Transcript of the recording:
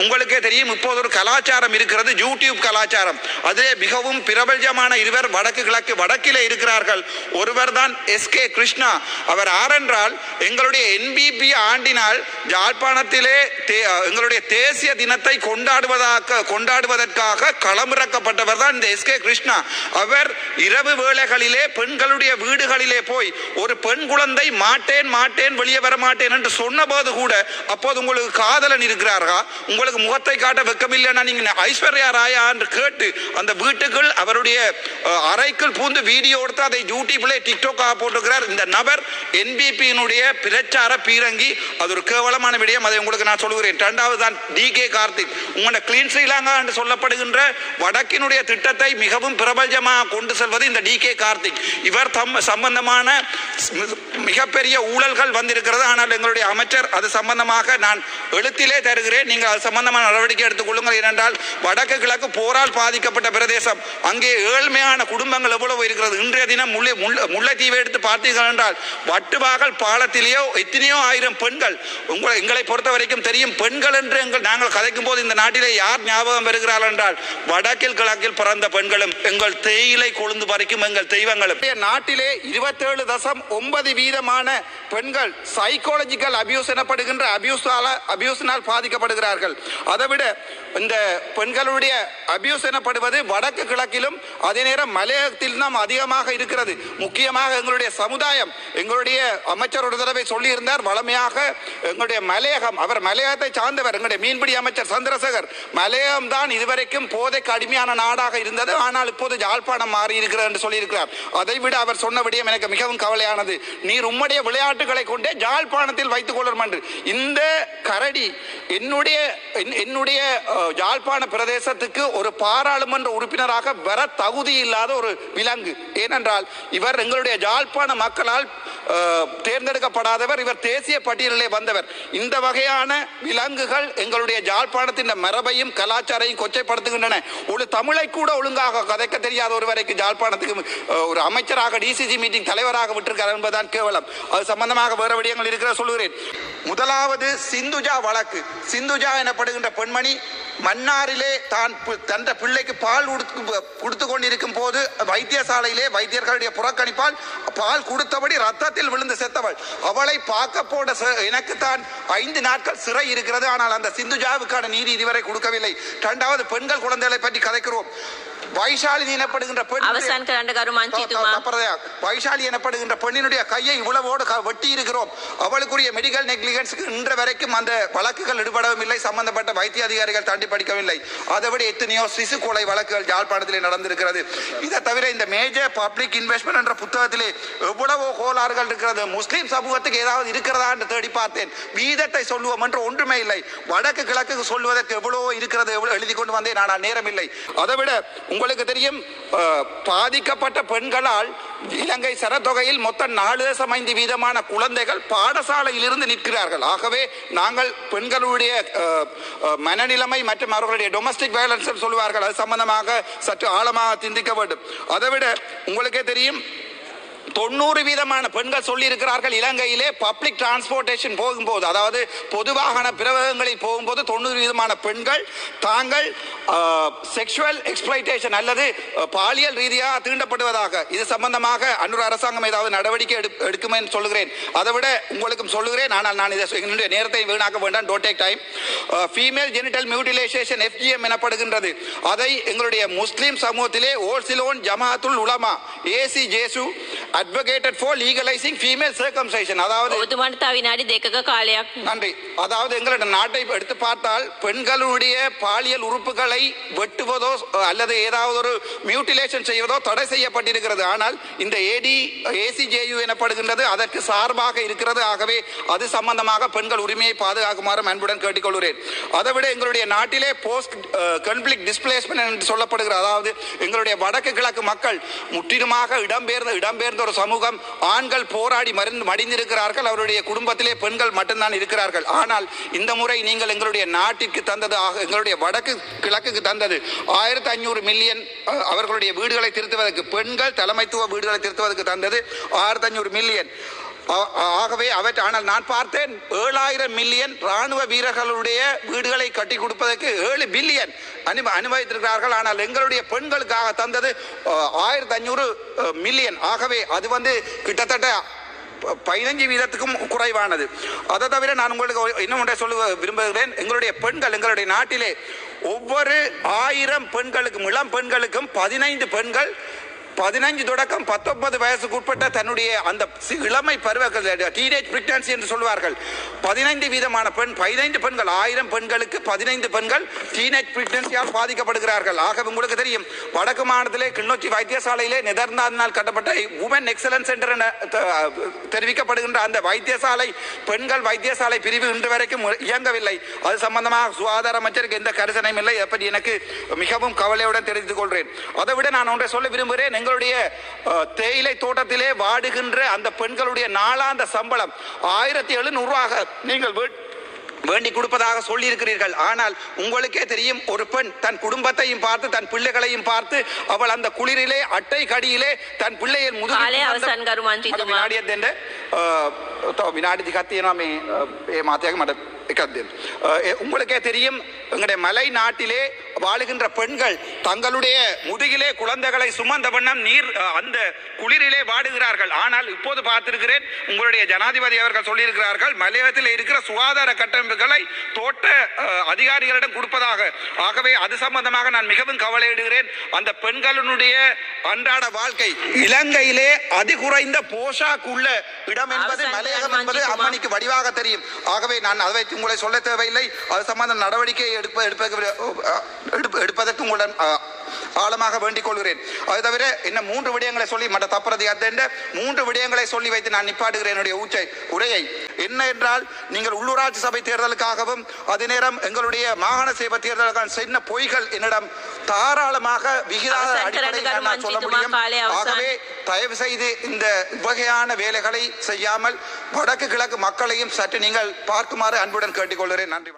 உங்களுக்கே தெரியும் இப்போது ஒரு கலாச்சாரம் இருக்கிறது யூடியூப் கலாச்சாரம். அதிலே மிகவும் பிரபல்யமான இருவர் வடக்கு கிழக்கு வடக்கிலே இருக்கிறார்கள். ஒருவர் தான் எஸ் கே கிருஷ்ணா. அவர் ஆரென்றால் எங்களுடைய என்பிபி ஆண்டினால் யாழ்ப்பாணத்திலே தே- எங்களுடைய தேசிய தினத்தை கொண்டாடுவதாக கொண்டாடுவதற்காக களமிறக்கப்பட்டவர் தான் இந்த எஸ் கே கிருஷ்ணா. அவர் இரவு வேளைகளிலே பெண்களுடைய வீடுகளிலே போய் ஒரு பெண் குழந்தை மாட்டேன் மாட்டேன் வெளியே வர மாட்டேன் என்று சொன்னபோது கூட அப்போது உங்களுக்கு காதலன் இருக்கிறாரா? உங்களுக்கு முகத்தை காட்ட வெக்கமில்லைன்னா நீங்க ஐஸ்வர்யா ராயா என்று கேட்டு அந்த வீட்டுக்குள் அவருடைய அறைக்குள் பூந்து வீடியோ எடுத்து அதை யூடியூப்ல டிக்டோக்காக போட்டுக்கிறார் இந்த நபர் என்பிபியினுடைய பிரச்சார பீரங்கி. அது ஒரு கேவலமான விடயம். அதை உங்களுக்கு நான் சொல்கிறேன் இரண்டாவது தான் டி கே கார்த்திக். உங்களோட கிளீன் ஸ்ரீலங்கா என்று சொல்லப்படுகின்ற வடக்கினுடைய திட்டத்தை மிகவும் பிரபல்யமாக கொண்டு செல்வது இந்த டி கே கார்த்திக். இவர் தம் சம்பந்தமான மிகப்பெரிய ஊழல்கள் வந்திருக்கிறது. ஆனால் எங்களுடைய அமைச்சர் அது சம்பந்தமாக நான் எழுத்திலே தருகிறேன். நீங்கள் அது சம்பந்தமான நடவடிக்கை எடுத்துக்கொள்ளுங்கள். ஏனென்றால் வடக்கு கிழக்கு போரால் பாதிக்கப்பட்ட பிரதேசம். அங்கே ஏழ்மையான குடும்பங்கள் எவ்வளவு இருக்கிறது? இன்றைய தினம் முல்லை முல்லை- முல்லைத்தீவை எடுத்து பார்த்தீர்கள் என்றால் வட்டுவாகல் பாலத்திலேயோ எத்தனையோ ஆயிரம் பெண்கள் உங்களை எங்களை பொறுத்த வரைக்கும் தெரியும் பெண்கள் என்று எங்கள் நாங்கள் கதைக்கும் போது இந்த நாட்டிலே யார் ஞாபகம் வருகிறார்கள் என்றால் வடக்கில் கிழக்கில் பிறந்த பெண்களும் எங்கள் தேயிலை கொழுந்து பறிக்கும் எங்கள் தெய்வங்களும். நாட்டிலே இருபத்தேழு தசம் ஒன்பது வீதமான பெண்கள் சைக்காலஜிக்கல் அபியூஸ் எனப்படுகின்ற அபியூஸால அபியூஸினால் பாதிக்கப்படுகிறார்கள். அதை விட இந்த பெண்களுடைய அபியூஸ் எனப்படுவது வடக்கு கிழக்கிலும் அதே நேரம் மலையகத்தில் தான் அதிகமாக இருக்கிறது. முக்கியமாக எங்களுடைய சமுதாயம். எங்களுடைய அமைச்சர் ஒரு தடவை சொல்லியிருந்தார் வளமையாக எங்களுடைய மலையகம் அவர் மலையகத்தை சார்ந்தவர் எங்களுடைய மீன்பிடி அமைச்சர் சந்திரசேகர் மலையகம் தான் இதுவரைக்கும் போதைக்கு அடிமையான நாடாக இருந்தது ஆனால் இப்போது யாழ்ப்பாணம் மாறி இருக்கிறது என்று சொல்லியிருக்கிறார். அதை விட அவர் சொன்ன விடயம் எனக்கு மிகவும் கவலையானது. நீர் உம்முடைய விளையாட்டுகளை கொண்டே யாழ்ப்பாணத்தில் வைத்துக் கொள்ளும் என்று. இந்த கரடி என்னுடைய என்னுடைய யாழ்ப்பாண பிரதேசத்துக்கு ஒரு பாராளுமன்ற உறுப்பினராக வர தகுதி இல்லாத ஒரு விலங்கு. ஏனென்றால் இவர் எங்களுடைய யாழ்ப்பாண மக்களால் தேர்ந்தெடுக்கப்படாதவர் இவர் தேசிய பட்டியலிலே வந்தவர். இந்த வகையான விலங்குகள் எங்களுடைய யாழ்ப்பாணத்தின் மரபையும் கலாச்சாரையும் கொச்சைப்படுத்துகின்றன. ஒரு தமிழை கூட ஒழுங்காக கதைக்க தெரியாத ஒருவரைக்கு யாழ்ப்பாணத்துக்கு ஒரு அமைச்சராக டிசிசி மீட்டிங் தலைவராக விட்டிருக்கிறார் என்பதுதான் கேவலம். அது சம்பந்தமாக வேற விடயங்கள் இருக்கிற சொல்கிறேன் முதலாவது சிந்துஜா வழக்கு சிந்துஜா எனப்படுகின்ற பெண்மணி மன்னாரிலே தான் தந்த பிள்ளைக்கு பால் கொடுத்து கொண்டிருக்கும் போது வைத்தியசாலையிலே வைத்தியர்களுடைய புறக்கணிப்பால் பால் கொடுத்தபடி ரத்தத்தில் விழுந்து செத்தவள் அவளை பார்க்க போட எனக்கு தான் ஐந்து நாட்கள் சிறை இருக்கிறது ஆனால் அந்த சிந்துஜாவுக்கான நீதி இதுவரை கொடுக்கவில்லை இரண்டாவது பெண்கள் குழந்தைகளை பற்றி கதைக்கிறோம் வைஷாலி எனப்படுகின்ற பெண் வைஷாலி எனப்படுகின்ற பெண்ணினுடைய கையை இவ்வளவோடு வெட்டி இருக்கிறோம் அவளுக்குரிய மெடிக்கல் நெக்லி நெக்லிகன்ஸ் இன்று வரைக்கும் அந்த வழக்குகள் ஈடுபடவும் இல்லை சம்பந்தப்பட்ட வைத்திய அதிகாரிகள் தாண்டி படிக்கவில்லை அதைவிட எத்தனையோ சிசு கொலை வழக்குகள் யாழ்ப்பாணத்தில் நடந்திருக்கிறது. இதை தவிர இந்த மேஜர் பப்ளிக் இன்வெஸ்ட்மெண்ட் என்ற புத்தகத்திலே எவ்வளவோ கோளாறுகள் இருக்கிறது. முஸ்லீம் சமூகத்துக்கு ஏதாவது இருக்கிறதா என்று தேடி பார்த்தேன். வீதத்தை சொல்லுவோம் என்று ஒன்றுமே இல்லை. வடக்கு கிழக்கு சொல்வதற்கு எவ்வளவோ இருக்கிறது எவ்வளவு எழுதி கொண்டு வந்தேன் ஆனால் நேரம் இல்லை. அதைவிட உங்களுக்கு தெரியும் பாதிக்கப்பட்ட பெண்களால் இலங்கை சரத்தொகையில் மொத்தம் நாலு தசம் ஐந்து வீதமான குழந்தைகள் பாடசாலையில் இருந்து இருக்கிறார்கள் ஆகவே நாங்கள் பெண்களுடைய மனநிலைமை மற்றும் அவர்களுடைய டொமஸ்டிக் வயலன்ஸ் சொல்லுவார்கள். அது சம்பந்தமாக சற்று ஆழமாக சிந்திக்க வேண்டும். அதை விட உங்களுக்கே தெரியும் தொண்ணூறு வீதமான பெண்கள் சொல்லியிருக்கிறார்கள். இலங்கையிலே பப்ளிக் டிரான்ஸ்போர்ட்டேஷன் போகும்போது அதாவது பொது வாகன போகும்போது தொண்ணூறு வீதமான பெண்கள் தாங்கள் செக்ஷுவல் எக்ஸ்பிளைட்டேஷன் அல்லது பாலியல் ரீதியாக தீண்டப்படுவதாக இது சம்பந்தமாக அன்னூர் அரசாங்கம் ஏதாவது நடவடிக்கை எடு எடுக்குமே என்று சொல்லுகிறேன். அதை விட உங்களுக்கும் சொல்லுகிறேன். ஆனால் நான் இதை என்னுடைய நேரத்தை வீணாக்க வேண்டாம். டோட் take time female genital mutilation FGM எனப்படுகின்றது. அதை எங்களுடைய முஸ்லீம் சமூகத்திலே All Ceylon Jamiyyathul Ulama AC JU advocated for legalising female circumcision அதாவது ஒதுமண்ட வினாடி தேக்கக காலையாக் நன்றி. அதாவது எங்களோட நாட்டை எடுத்து பார்த்தால் பெண்களுடைய பாலியல் உறுப்புகளை வெட்டுவதோ அல்லது ஏதாவது ஒரு மியூட்டிலேஷன் செய்வதோ தடை செய்யப்பட்டிருக்கிறது. ஆனால் இந்த ஏடி ஏசிஜேயு எனப்படுகின்றது அதற்கு சார்பாக இருக்கிறது. ஆகவே அது சம்பந்தமாக பெண்கள் உரிமையை பாதுகாக்குமாறு அன்புடன் கேட்டுக்கொள்கிறேன். அதை விட எங்களுடைய நாட்டிலே போஸ்ட் கன்ஃபிளிக் டிஸ்பிளேஸ்மெண்ட் என்று சொல்லப்படுகிறது அதாவது எங்களுடைய வடக்கு கிழக்கு மக்கள் முற்றிலுமாக இடம்பெயர்ந்த இடம்பெயர்ந்த ஒரு சமூகம் ஆண்கள் போராடி மருந்து மடிந்திருக்கிறார்கள் அவருடைய குடும்பத்திலே பெண்கள் மட்டும்தான் இருக்கிறார்கள். ஆனால் இந்த முறை நீங்கள் எங்களுடைய நாட்டிற்கு தந்தது ஆக எங்களுடைய வடக்கு கிழக்குக்கு தந்தது ஆயிரத்தி ஐநூறு மில்லியன் அவர்களுடைய வீடுகளை திருத்துவதற்கு பெண்கள் தலைமைத்துவ வீடுகளை திருத்துவதற்கு தந்தது ஆயிரத்தி ஐநூறு மில்லியன். ஆகவே அவற்றை ஆனால் நான் பார்த்தேன் ஏழாயிரம் மில்லியன் ராணுவ வீரர்களுடைய வீடுகளை கட்டி கொடுப்பதற்கு ஏழு பில்லியன் அனு அனுபவித்திருக்கிறார்கள் ஆனால் எங்களுடைய பெண்களுக்காக தந்தது ஆயிரத்தி ஐநூறு மில்லியன் ஆகவே அது வந்து கிட்டத்தட்ட ப- பதினஞ்சு வீதத்துக்கும் குறைவானது. அதை தவிர நான் உங்களுக்கு இன்னும் ஒன்றை சொல்ல விரும்புகிறேன். எங்களுடைய பெண்கள் எங்களுடைய நாட்டிலே ஒவ்வொரு ஆயிரம் பெண்களுக்கும் இளம் பெண்களுக்கும் பதினைந்து பெண்கள் பதினைஞ்சு தொடக்கம் பத்தொன்பது வயசுக்கு உட்பட்ட தன்னுடைய அந்த இளமை பருவங்கள் டீனேஜ் பிரெக்னன்சி என்று சொல்வார்கள். பதினைந்து வீதமான பெண் பதினைந்து பெண்கள் ஆயிரம் பெண்களுக்கு பதினைந்து பெண்கள் டீனேஜ் பிரெக்னன்சியால் பாதிக்கப்படுகிறார்கள். ஆக உங்களுக்கு தெரியும் வடக்கு மாநிலத்திலே கிளிநொச்சி வைத்தியசாலையிலே நெதர்லாந்தினால் கட்டப்பட்ட உமன் எக்ஸலன்ஸ் சென்டர் என தெரிவிக்கப்படுகின்ற அந்த வைத்தியசாலை பெண்கள் வைத்தியசாலை பிரிவு இன்று வரைக்கும் இயங்கவில்லை. அது சம்பந்தமாக சுகாதார அமைச்சருக்கு எந்த கரிசனையும் இல்லை. எப்படி எனக்கு மிகவும் கவலையுடன் தெரிவித்துக் கொள்கிறேன். அதை விட நான் ஒன்றை சொல்ல விரும்புகிறேன் எங்களுடைய தேயிலை தோட்டத்திலே வாடுகின்ற அந்த பெண்களுடைய நாளாந்த சம்பளம் ஆயிரத்தி எழுநூறுவாக நீங்கள் வேண்டி கொடுப்பதாக சொல்லியிருக்கிறீர்கள். ஆனால் உங்களுக்கே தெரியும் ஒரு பெண் தன் குடும்பத்தையும் பார்த்து தன் பிள்ளைகளையும் பார்த்து அவள் அந்த குளிரிலே அட்டை கடியிலே தன் பிள்ளையை முதல் வினாடி எந்த வினாடி கத்தியனாமே மாத்தியாக மட உங்களுக்கே தெரியும் எங்களுடைய மலை நாட்டிலே வாழுகின்ற பெண்கள் தங்களுடைய முதுகிலே குழந்தைகளை சுமந்த வண்ணம் நீர் அந்த குளிரிலே வாடுகிறார்கள். ஆனால் இப்போது பார்த்திருக்கிறேன் உங்களுடைய ஜனாதிபதி அவர்கள் சொல்லியிருக்கிறார்கள் மலையத்தில் இருக்கிற சுகாதார கட்டமைப்புகளை தோட்ட அதிகாரிகளிடம் கொடுப்பதாக. ஆகவே அது சம்பந்தமாக நான் மிகவும் கவலையிடுகிறேன். அந்த பெண்களினுடைய அன்றாட வாழ்க்கை இலங்கையிலே அதிகுறைந்த போஷாக்குள்ள இடம் என்பது மலையகம் என்பது அம்மனிக்கு வடிவாக தெரியும். ஆகவே நான் அதை உங்களை சொல்ல தேவையில்லை. அது சம்பந்த நடவடிக்கை எடுப்ப எடுப்ப- எடுப்பதற்கு உங்களுடன் ஆழமாக வேண்டிக் கொள்கிறேன். அது தவிர இன்னும் மூன்று விடயங்களை சொல்லி மற்ற தப்புறதை மூன்று விடயங்களை சொல்லி வைத்து நான் நிப்பாட்டுகிறேன் என்னுடைய ஊச்சை உரையை. என்ன என்றால் நீங்கள் உள்ளூராட்சி சபை தேர்தலுக்காகவும் அதே நேரம் எங்களுடைய மாகாண சபை தேர்தலுக்கான சின்ன பொய்கள் என்னிடம் தாராளமாக விகிதாத அடிப்படையில் சொல்ல முடியும். ஆகவே தயவு செய்து இந்த வகையான வேலைகளை செய்யாமல் வடக்கு கிழக்கு மக்களையும் சற்று நீங்கள் பார்க்குமாறு அன்புடன் கேட்டுக்கொள்கிறேன். நன்றி.